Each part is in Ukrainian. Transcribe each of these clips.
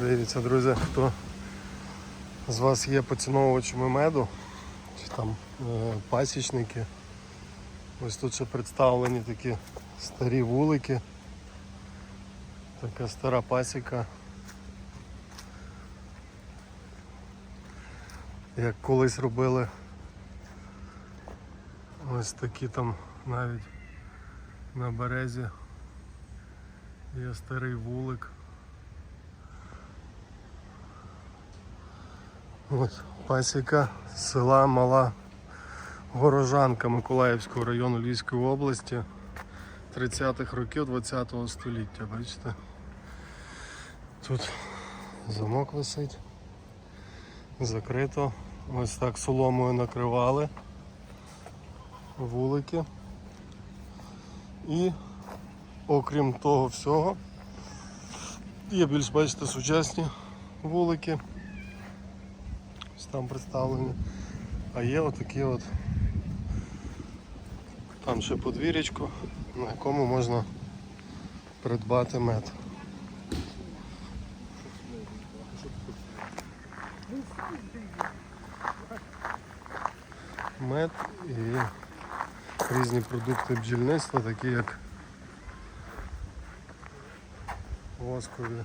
Дивіться, друзі, хто з вас є поціновувачами меду, чи там е, пасічники. Ось тут ще представлені такі старі вулики. Така стара пасіка. Як колись робили ось такі там навіть на березі є старий вулик. Ось пасіка села Мала Горожанка Миколаївського району Львівської області 30-х років 20-го століття, бачите? Тут замок висить, закрито. Ось так соломою накривали вулики. І окрім того всього, є більш бачите сучасні вулики. Ось там представлені. А є отакі от там ще подвір'ячко, на якому можна придбати мед. Мед і різні продукти бджільництва, такі як воскові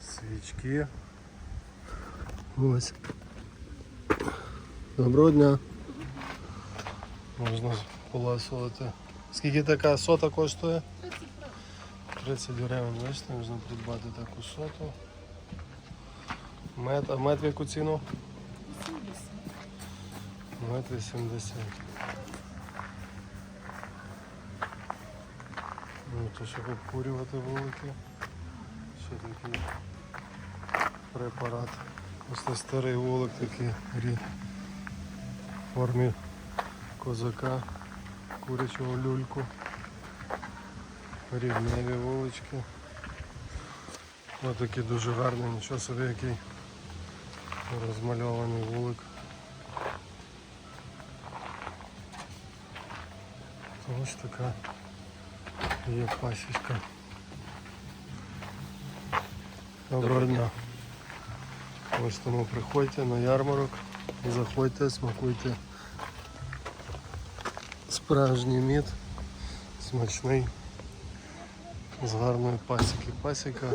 свічки. Ось. Доброго дня. Можна поласувати. Скільки така сота коштує? 30 гривень, бачите, можна придбати таку соту. Мед, а мед в яку ціну? Мед 80. Ну, то щоб обкурювати вулики. Ще такий препарат. Ось старий вулик такий формі козака, курячого люльку, рівневі вулички. Ось такий дуже гарний, нічого собі який розмальований вулик. Ось така є пасічка. Доброго дня. Ось тому приходьте на ярмарок, заходьте, смакуйте справжній мід, смачний, з гарної пасіки. Пасіка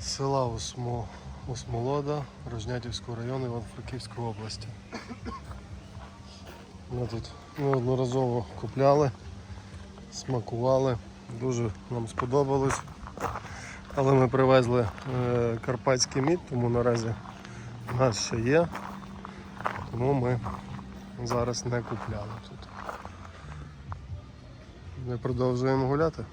села Осмо, Осмолода, Рожнятівського району Івано-Франківської області. Ми тут неодноразово купляли, смакували, дуже нам сподобалось. Але ми привезли е, карпатський мід, тому наразі у нас ще є. Тому ми зараз не купляли тут. Ми продовжуємо гуляти.